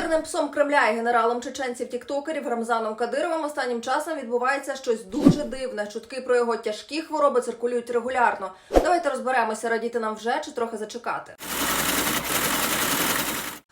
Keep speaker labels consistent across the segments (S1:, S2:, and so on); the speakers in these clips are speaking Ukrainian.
S1: Вірним псом Кремля і генералом чеченців тіктокерів Рамзаном Кадировим останнім часом відбувається щось дуже дивне. Чутки про його тяжкі хвороби циркулюють регулярно. Давайте розберемося, радіти нам вже чи трохи зачекати.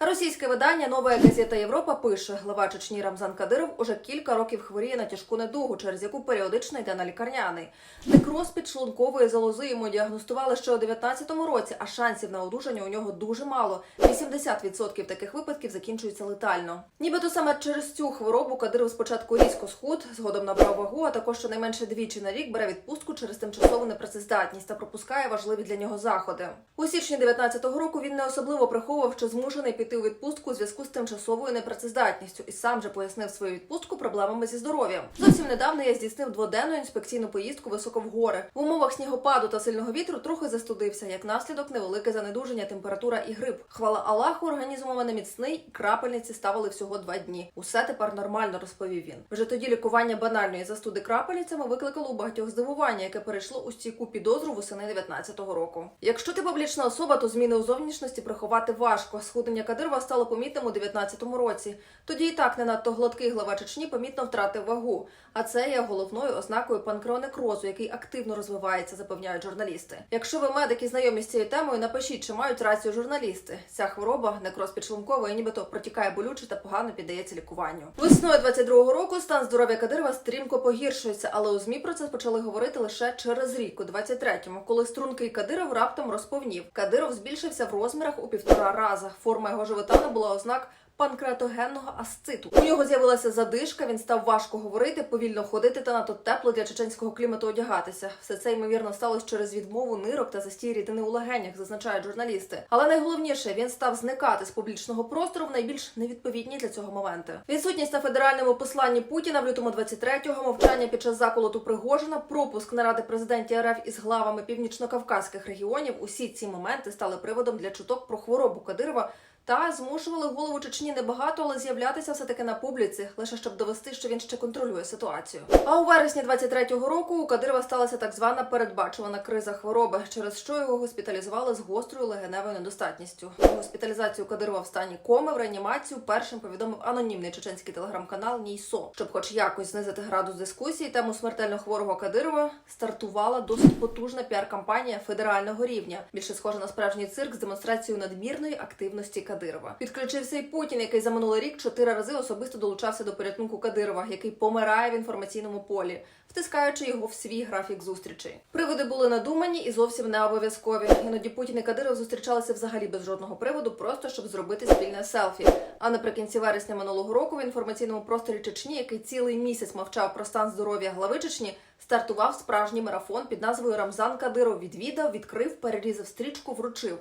S1: Російське видання Нова газета Європа пише: глава Чечні Рамзан Кадиров уже кілька років хворіє на тяжку недугу, через яку періодично йде на лікарняний. Некроз підшлункової залози йому діагностували ще у 19-му році, а шансів на одужання у нього дуже мало. 80% таких випадків закінчуються летально. Нібито саме через цю хворобу Кадиров спочатку різко схуд, згодом набрав вагу, а також щонайменше двічі на рік бере відпустку через тимчасову непрацездатність та пропускає важливі для нього заходи. У січні 19-го року він не особливо приховував, що змушений піти у відпустку у зв'язку з тимчасовою непрацездатністю і сам же пояснив свою відпустку проблемами зі здоров'ям. Зовсім недавно я здійснив дводенну інспекційну поїздку високо в гори. В умовах снігопаду та сильного вітру трохи застудився. Як наслідок, невелике занедуження, температура і грип. Хвала Аллаху, організм у мене міцний, крапельниці ставили всього два дні. Усе тепер нормально, розповів він. Вже тоді лікування банальної застуди крапельницями викликало у багатьох здивування, яке перейшло у стійку підозру восени 19-го року. Якщо ти публічна особа, то зміни у зовнішності приховати важко. Схуднення Кадирова стало помітним у 19-му році. Тоді і так не надто гладкий глава Чечні помітно втратив вагу. А це є головною ознакою панкреонекрозу, який активно розвивається, запевняють журналісти. Якщо ви медики знайомі з цією темою, напишіть, чи мають рацію журналісти. Ця хвороба, некроз підшлункової, нібито протікає болюче та погано піддається лікуванню. Весною 22-го року стан здоров'я Кадирова стрімко погіршується, але у змі про це почали говорити лише через рік, у 23-му, коли стрункий Кадиров раптом розповнів. Кадиров збільшився в розмірах у півтора раза. Форма його живота набула ознак панкреатогенного асциту. У нього з'явилася задишка, він став важко говорити, повільно ходити та надто тепло для чеченського клімату одягатися. Все це ймовірно сталося через відмову нирок та застій рідини у легенях, зазначають журналісти. Але найголовніше він став зникати з публічного простору в найбільш невідповідні для цього моменти. Відсутність на федеральному посланні Путіна в лютому 23-го, мовчання під час заколоту Пригожина, пропуск наради президентів РФ із главами північно-кавказьких регіонів. Усі ці моменти стали приводом для чуток про хворобу Кадирова та змушували голову Чечні небагато, але з'являтися все таки на публіці, лише щоб довести, що він ще контролює ситуацію. А у вересні 23-го року у Кадирова сталася так звана передбачувана криза хвороби, через що його госпіталізували з гострою легеневою недостатністю. Госпіталізацію Кадирова в стані коми в реанімацію першим повідомив анонімний чеченський телеграм-канал Нійсо. Щоб, хоч якось знизити градус дискусії, тему смертельно хворого Кадирова стартувала досить потужна піар-кампанія федерального рівня, більше схожа на справжній цирк з демонстрацією надмірної активності Кадирова. Підключився і Путін, який за минулий рік чотири рази особисто долучався до порятунку Кадирова, який помирає в інформаційному полі, втискаючи його в свій графік зустрічей. Приводи були надумані і зовсім не обов'язкові. Іноді Путін і Кадиров зустрічалися взагалі без жодного приводу, просто щоб зробити спільне селфі. А наприкінці вересня минулого року в інформаційному просторі Чечні, який цілий місяць мовчав про стан здоров'я глави Чечні, стартував справжній марафон під назвою Рамзан Кадиров. Відвідав, відкрив, перерізав стрічку, вручив.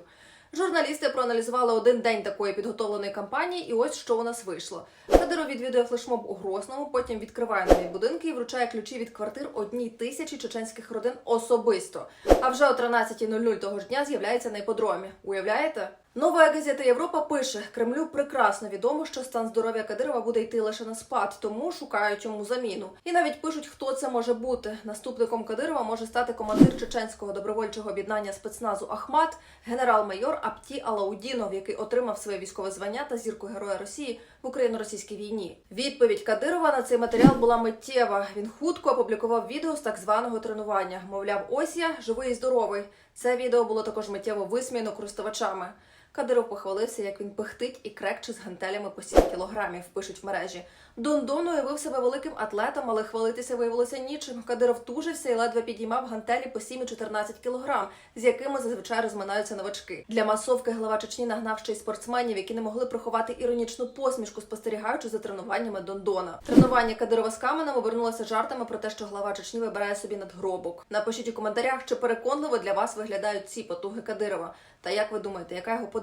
S1: Журналісти проаналізували один день такої підготовленої кампанії, і ось що у нас вийшло. Федеро відвідує флешмоб у Грозному, потім відкриває нові будинки і вручає ключі від квартир одній тисячі чеченських родин особисто. А вже о 13.00 того ж дня з'являється на іподромі. Уявляєте? Нова газета Європа пише: Кремлю прекрасно відомо, що стан здоров'я Кадирова буде йти лише на спад, тому шукають йому заміну. І навіть пишуть, хто це може бути. Наступником Кадирова може стати командир чеченського добровольчого об'єднання спецназу Ахмат, генерал-майор Апті Алаудінов, який отримав своє військове звання та зірку Героя Росії в Україно-російській війні. Відповідь Кадирова на цей матеріал була миттєва. Він хутко опублікував відео з так званого тренування. Мовляв, ось я живий і здоровий. Це відео було також миттєво висміяно користувачами. Кадиров похвалився, як він пихтить і крекче з гантелями по 7 кілограмів, пишуть в мережі. Дондон уявив себе великим атлетом, але хвалитися виявилося нічим. Кадиров тужився і ледве підіймав гантелі по 7 і 14 кілограм, з якими зазвичай розминаються новачки. Для масовки глава Чечні нагнав ще й спортсменів, які не могли приховати іронічну посмішку, спостерігаючи за тренуваннями Дондона. Тренування Кадирова з каменем обернулося жартами про те, що глава Чечні вибирає собі надгробок. Напишіть у коментарях, чи переконливо для вас виглядають ці потуги Кадирова. Та як ви думаєте, яка його